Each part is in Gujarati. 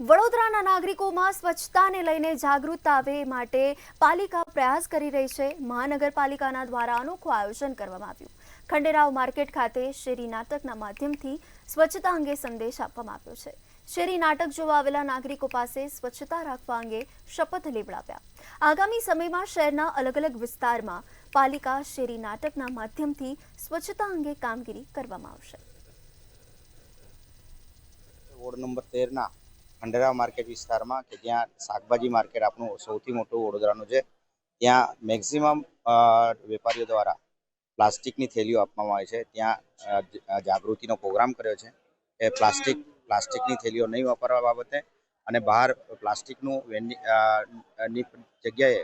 વડોદરાના નાગરિકોમાં સ્વચ્છતાને લઈને જાગૃતતા આવે માટે પાલિકા પ્રયાસ કરી રહી છે. મહાનગરપાલિકાના દ્વારા અનોખું આયોજન કરવામાં આવ્યું. ખંડેરાવ માર્કેટ ખાતે શેરી નાટકના માધ્યમથી સ્વચ્છતા અંગે સંદેશ આપવામાં આવ્યો છે. શેરી નાટક જોવા આવેલા નાગરિકો પાસે સ્વચ્છતા રાખવા અંગે શપથ લેવડાવ્યા. આગામી સમયમાં શહેરના અલગ અલગ વિસ્તારમાં પાલિકા શેરી નાટકના માધ્યમથી સ્વચ્છતા અંગે કામગીરી કરવામાં આવશે. વોર્ડ નંબર તેરના ખંડેરા માર્કેટ વિસ્તારમાં કે જ્યાં શાકભાજી માર્કેટ આપણું સૌથી મોટું વડોદરાનું છે, ત્યાં મેક્સિમમ વેપારીઓ દ્વારા પ્લાસ્ટિકની થેલીઓ આપવામાં આવે છે. ત્યાં જાગૃતિનો પ્રોગ્રામ કર્યો છે એ પ્લાસ્ટિક, પ્લાસ્ટિકની થેલીઓ નહીં વાપરવા બાબતે અને બહાર પ્લાસ્ટિકનું વેની જગ્યાએ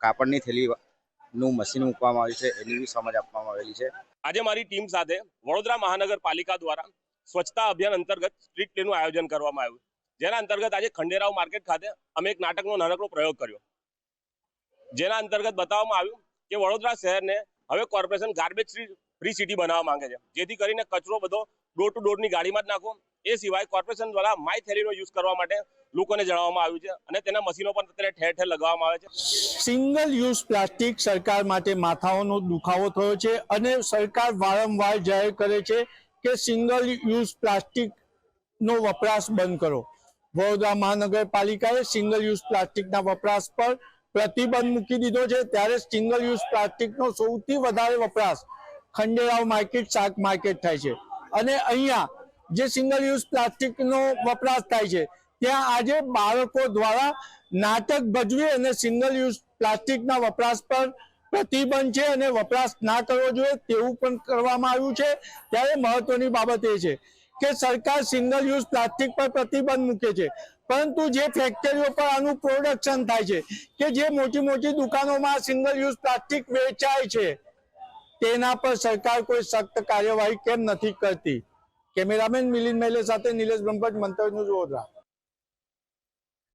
કાપડની થેલીનું મશીન મૂકવામાં આવ્યું છે. એની બી સમજ આપવામાં આવેલી છે. આજે મારી ટીમ સાથે વડોદરા મહાનગરપાલિકા દ્વારા સ્વચ્છતા અભિયાન અંતર્ગત સ્ટ્રીટ પ્લેનું આયોજન કરવામાં આવ્યું. જેના અંતર્ગત આજે ખંડેરાવ માર્કેટ ખાતે અમે એક નાટકનો નાનકડો પ્રયોગ કર્યો. જેના અંતર્ગત બતાવવામાં આવ્યું કે વડોદરા શહેરને હવે કોર્પોરેશન ગાર્બેજ ફ્રી સિટી બનાવવા માંગે છે. જેથી કરીને કચરો બધો ડોર ટુ ડોરની ગાડીમાં જ નાખો. એ સિવાય કોર્પોરેશન દ્વારા માય થેલીનો યુઝ કરવા માટે લોકોને જણાવવામાં આવ્યું છે અને તેના મશીનો પણ અત્યારે ઠેર ઠેર લગાવવામાં આવે છે. સિંગલ યુઝ પ્લાસ્ટિક સરકાર માટે માથાઓનો દુખાવો થયો છે અને સરકાર વારંવાર જાહેર કરે છે કે સિંગલ યુઝ પ્લાસ્ટિકનો વપરાશ બંધ કરો. વડોદરા મહાનગરપાલિકાએ સિંગલ યુઝ પ્લાસ્ટિકના વપરાશ પર પ્રતિબંધ મૂકી દીધો છે. ત્યારે સિંગલ યુઝ પ્લાસ્ટિકનો સૌથી વધારે વપરાશ ખંડેરાવ માર્કેટ શાક માર્કેટ થાય છે. અને અહીંયા જે સિંગલ યુઝ પ્લાસ્ટિકનો વપરાશ થાય છે, ત્યાં આજે બાળકો દ્વારા નાટક ભજવી અને સિંગલ યુઝ પ્લાસ્ટિકના વપરાશ પર પ્રતિબંધ છે અને વપરાશ ના કરવો જોઈએ તેવું પણ કરવામાં આવ્યું છે. ત્યારે મહત્વની બાબત એ છે કે સરકાર સિંગલ યુઝ પ્લાસ્ટિક પર પ્રતિબંધ મૂકે છે. પરંતુ જે ફેક્ટરીઓ પર આનું પ્રોડક્શન થાય છે કે જે મોટી મોટી દુકાનોમાં સિંગલ યુઝ પ્લાસ્ટિક વેચાય છે, તેના પર સરકાર કોઈ સખ્ત કાર્યવાહી કેમ નથી કરતી? કેમેરામેન મિલિન મહેલે સાથે નિલેશ બ્રહ્મભટ્ટ, મંતવ્ય વડોદરા.